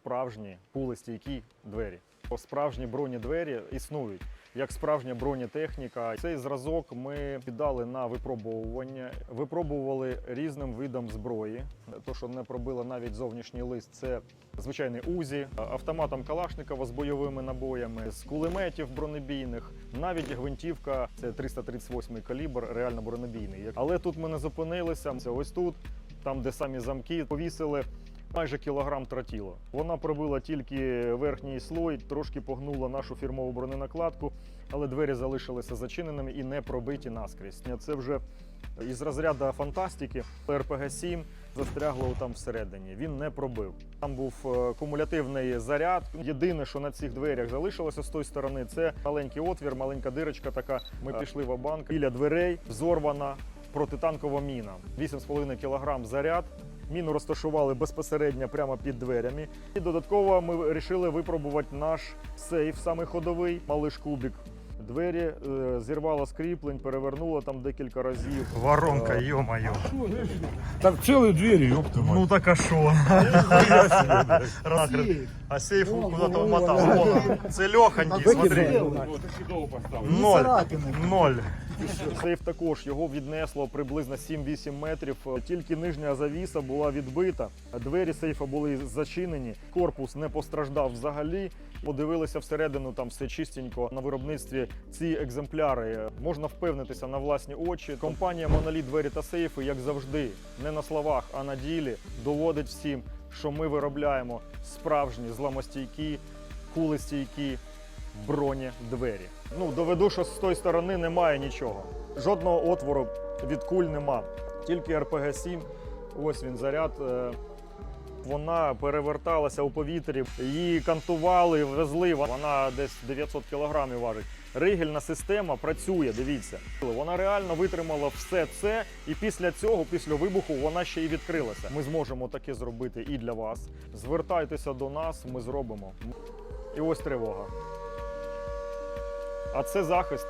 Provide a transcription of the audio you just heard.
справжні пулестійкі двері. Справжні бронедвері існують як справжня бронетехніка. Цей зразок ми піддали на випробовування, випробували різним видам зброї. То, що не пробило навіть зовнішній лист, це звичайний УЗІ, автоматом Калашникова з бойовими набоями, з кулеметів бронебійних, навіть гвинтівка це 338 калібр, реально бронебійний. Але тут ми не зупинилися. Це ось тут, там, де самі замки повісили. Майже кілограм тротіло. Вона пробила тільки верхній слой, трошки погнула нашу фірмову броненакладку, але двері залишилися зачиненими і не пробиті наскрізь. Це вже із розряду фантастики. РПГ-7 застрягло там всередині. Він не пробив. Там був е, кумулятивний заряд. Єдине, що на цих дверях залишилося з тої сторони, це маленький отвір, маленька дирочка. Така ми пішли в банк біля дверей, взорвана протитанкова міна. 8,5 кг заряд. Міну розташували безпосередньо прямо під дверями. І додатково ми вирішили випробувати наш сейф, самий ходовий, малиш кубік. Двері е, зірвало з кріплень, перевернуло там декілька разів. Воронка, Е, йо-моє. Так целые двери, ёпта мать. Ну так а що? А сейф куди-то вмотав. Це льоханький, смотри. Ноль. Ноль. Сейф також його віднесло приблизно 7-8 метрів. Тільки нижня завіса була відбита. Двері сейфа були зачинені. Корпус не постраждав взагалі. Подивилися всередину, там все чистенько на виробництві. Ці екземпляри можна впевнитися на власні очі. Компанія Моноліт двері та сейфи, як завжди, не на словах, а на ділі доводить всім, що ми виробляємо справжні зламостійкі, кулестійкі броні двері. Ну, доведу, що з тої сторони немає нічого. Жодного отвору від куль нема. Тільки РПГ-7. Ось він заряд. е, Вона переверталася у повітрі, її кантували, везли. Вона десь 900 кілограмів важить. Ригельна система працює, дивіться. Вона реально витримала все це, і після цього, після вибуху, вона ще й відкрилася. Ми зможемо таке зробити і для вас. Звертайтеся до нас, ми зробимо. І ось тривога. А це захист.